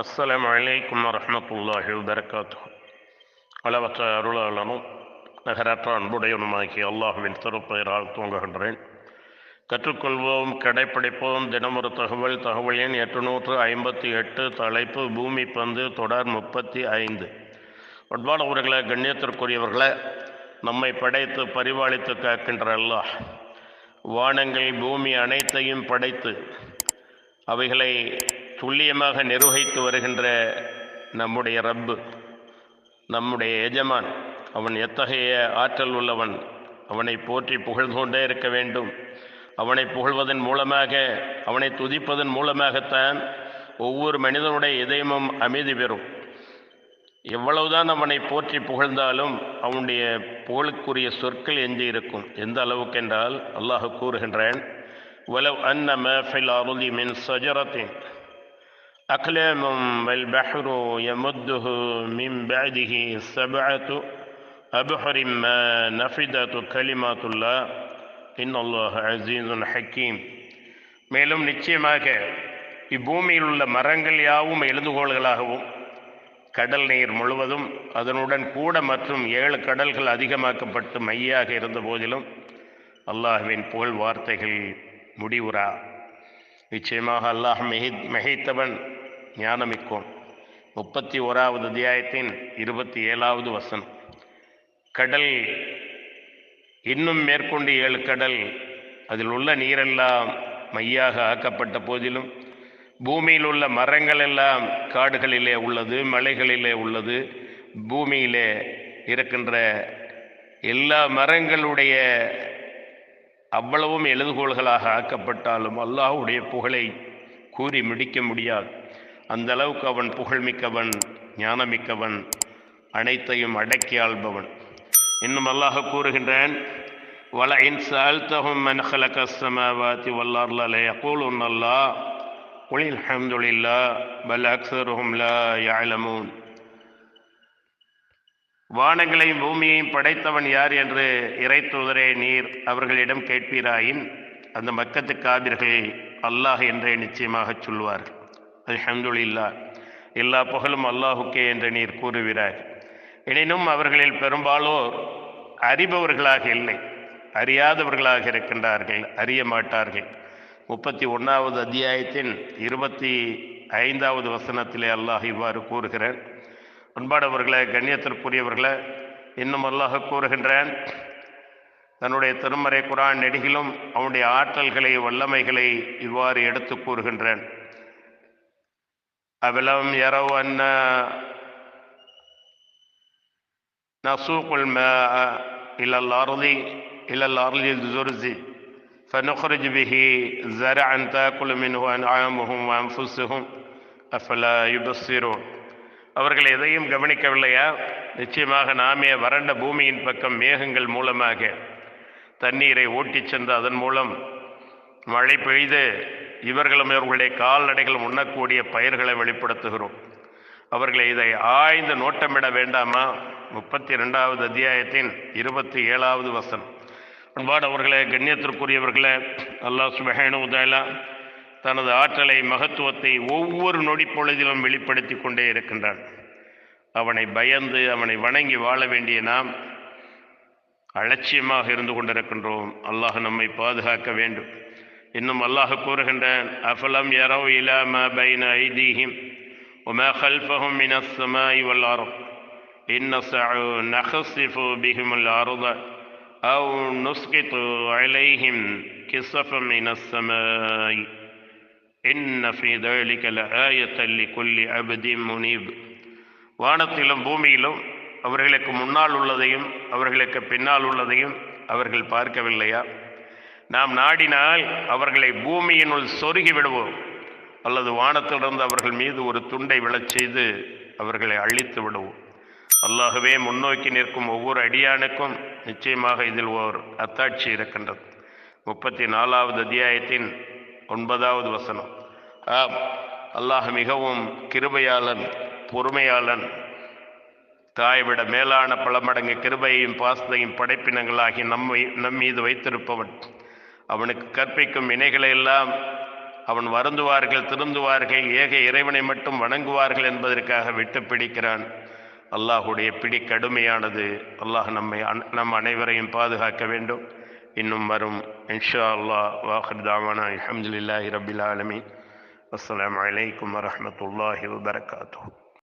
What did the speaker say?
அஸ்லாம் வலைக்கம் வரமத்துல்லாஹி வரகாத்து அளவற்ற அருளாளனும் நகரற்ற அன்புடையனுமாகி அல்லாஹுவின் திருப்பெயரால் தூங்குகின்றேன். கற்றுக்கொள்வோம் கடைப்பிடிப்போம் தினமொரு தகவல் தகவல் எண் எட்டுநூற்று ஐம்பத்தி எட்டு தலைப்பு பூமி பந்து தொடர் முப்பத்தி ஐந்து. உட்பாளவர்களை கண்ணியத்திற்குரியவர்களை நம்மை படைத்து பரிபாலித்து காக்கின்ற அல்லாஹ் வானங்கள் பூமி அனைத்தையும் படைத்து அவைகளை துல்லியமாக நிர்வகித்து வருகின்ற நம்முடைய ரப்பு நம்முடைய எஜமான். அவன் எத்தகைய ஆற்றல் உள்ளவன்? அவனை போற்றி புகழ்ந்து கொண்டே இருக்க வேண்டும். அவனை புகழ்வதன் மூலமாக அவனை துதிப்பதன் மூலமாகத்தான் ஒவ்வொரு மனிதனுடைய இதயமும் அமைதி பெறும். எவ்வளவுதான் அவனை போற்றி புகழ்ந்தாலும் அவனுடைய புகழுக்குரிய சொற்கள் எஞ்சி இருக்கும். எந்த அளவுக்கு என்றால் அல்லாஹ் கூறுகின்றேன் வலவ் அன்னம ஃபில் அருதி மின் சஜரத்தின். أقلام والبحر يمده من بعده سبعة أبحر ما نفدت كلمات الله إن الله عزيز حكيم மேலும் நிச்சயமாக இப்பூமியில் உள்ள மரங்கள் யாவும் எழுதுகோள்களாகவும் கடல் நீர் முழுவதும் அதனுடன் கூட மற்றும் ஏழு கடல்கள் அதிகமாக்கப்பட்டு மையாக இருந்த போதிலும் அல்லாஹுவின் புகழ் வார்த்தைகள் முடிவுறா நிச்சயமாக அல்லாஹ் மிகை மிகைத்தவன் ஞானமிக்கோன். முப்பத்தி ஓராவது அத்தியாயத்தின் இருபத்தி ஏழாவது வசனம். கடல் இன்னும் மேற்கொண்டு ஏழு கடல் அதில் உள்ள நீரெல்லாம் மையாக ஆக்கப்பட்ட போதிலும் பூமியில் உள்ள மரங்கள் எல்லாம் காடுகளிலே உள்ளது மலைகளிலே உள்ளது பூமியிலே இருக்கின்ற எல்லா மரங்களுடைய அவ்வளவும் எழுதுகோள்களாக ஆக்கப்பட்டாலும் அல்லாஹுடைய புகழை கூறி முடிக்க முடியாது. அந்த அளவுக்கு அவன் புகழ்மிக்கவன் ஞானமிக்கவன் அனைத்தையும் அடக்கி ஆள்பவன். இன்னும் அல்லாஹ் கூறுகின்றேன் வல இன்சால் தகும் மன்ஹலகஸ்தமாவாத்தி வல்லார்லே அகூல் உன்னல்லா ஒளில் ஹம்துலில்லா பல் அக்சருஹும்லா யாழமூன் வானங்களையும் பூமியையும் படைத்தவன் யார் என்று இறை தூதரே நீர் அவர்களிடம் கேட்பீராயின் அந்த மக்கத்து காபிர்கள் அல்லாஹ் என்றே நிச்சயமாகச் சொல்வார்கள். அல்ஹம்துல்லா எல்லா புகழும் அல்லாஹுக்கே என்று நீர் கூறுகிறார். எனினும் அவர்களில் பெரும்பாலோர் அறிபவர்களாக இல்லை. அறியாதவர்களாக இருக்கின்றார்கள். அறிய மாட்டார்கள். முப்பத்தி ஒன்றாவது அத்தியாயத்தின் இருபத்தி ஐந்தாவது வசனத்திலே அல்லாஹ் இவ்வாறு கூறுகிறேன் அன்பாடவர்களே கண்ணியத்திற்குரியவர்களை இன்னும் அல்லாஹ் கூறுகின்றான் தன்னுடைய திருமறை குரான் நெடுகிலும் அவனுடைய ஆற்றல்களை வல்லமைகளை இவ்வாறு எடுத்து கூறுகின்றான். அவலம் يروا أن نسوق الماء إلى الأرض إلى الأرض الزرز فنخرج به زرعا تأكل منه أنعامهم وأنفسهم أفلا يبصرون அவர்கள் எதையும் கவனிக்கவில்லையா நிச்சயமாக நாமே வறண்ட பூமியின் பக்கம் மேகங்கள் மூலமாக தண்ணீரை ஓட்டிச் சென்று அதன் மூலம் மழை பெய்து இவர்களும் இவர்களுடைய கால்நடைகள் உண்ணக்கூடிய பயிர்களை வெளிப்படுத்துகிறோம். அவர்களை இதை ஆய்ந்து நோட்டமிட வேண்டாமா? முப்பத்தி ரெண்டாவது அத்தியாயத்தின் இருபத்தி ஏழாவது வசனம் அன்பாடவர்களே கண்ணியத்திற்குரியவர்களே அல்லாஹ் சுபஹேனுதலா தனது ஆற்றலை மகத்துவத்தை ஒவ்வொரு நொடி பொழுதிலும் வெளிப்படுத்தி கொண்டே இருக்கின்றான். அவனை பயந்து அவனை வணங்கி வாழ வேண்டிய நாம் அலட்சியமாக இருந்து கொண்டிருக்கின்றோம். அல்லாஹ் நம்மை பாதுகாக்க வேண்டும். இன்னும் அல்லாஹ் கூறுகின்றான் அஃபலம் யரவ் இலாம பைன ஐதீஹிம் وما خلفهم من السماء والأرض إن نسع نخسف بهم الأرض أو نسقط عليهم كسفا من السماء إن في ذلك لآية لكل عبد منيب வானத்திலும் பூமியிலும் அவர்களுக்கு முன்னால் உள்ளதையும் அவர்களுக்கு பின்னால் உள்ளதையும் அவர்கள் பார்க்கவில்லையா நாம் நாடினால் அவர்களை பூமியினுள் சொருகி விடுவோம். அல்லது வானத்திலிருந்து அவர்கள் மீது ஒரு துண்டை விழச் செய்து அவர்களை அழித்து விடுவோம். அல்லாகவே முன்னோக்கி நிற்கும் ஒவ்வொரு அடியானுக்கும் நிச்சயமாக இதில் ஓர் அத்தாட்சி இருக்கின்றது. முப்பத்தி நாலாவது அத்தியாயத்தின் ஒன்பதாவது வசனம். ஆம் அல்லாஹ் மிகவும் கிருபையாளன் பொறுமையாளன் தாய்விட மேலான பல மடங்கு கிருபையையும் பாசத்தையும் படைப்பினங்களாகி நம்மை நம் மீது வைத்திருப்பவன். அவனுக்கு கற்பிக்கும் இணைகளை எல்லாம் அவன் வருந்துவார்கள் திருந்துவார்கள் ஏக இறைவனை மட்டும் வணங்குவார்கள் என்பதற்காக விட்டு பிடிக்கிறான். அல்லாஹுடைய பிடி கடுமையானது. அல்லாஹ் நம்மை நம் அனைவரையும் பாதுகாக்க வேண்டும். இன்னும் வரும். இன்ஷா அல்லாஹ். வாஹர் தாவானா. அல்ஹம்துலில்லாஹி ரபில் ஆலமி அஸ்லாம் வலைக்கம் வரமத்துல்லாஹி வபரகாத்துஹு.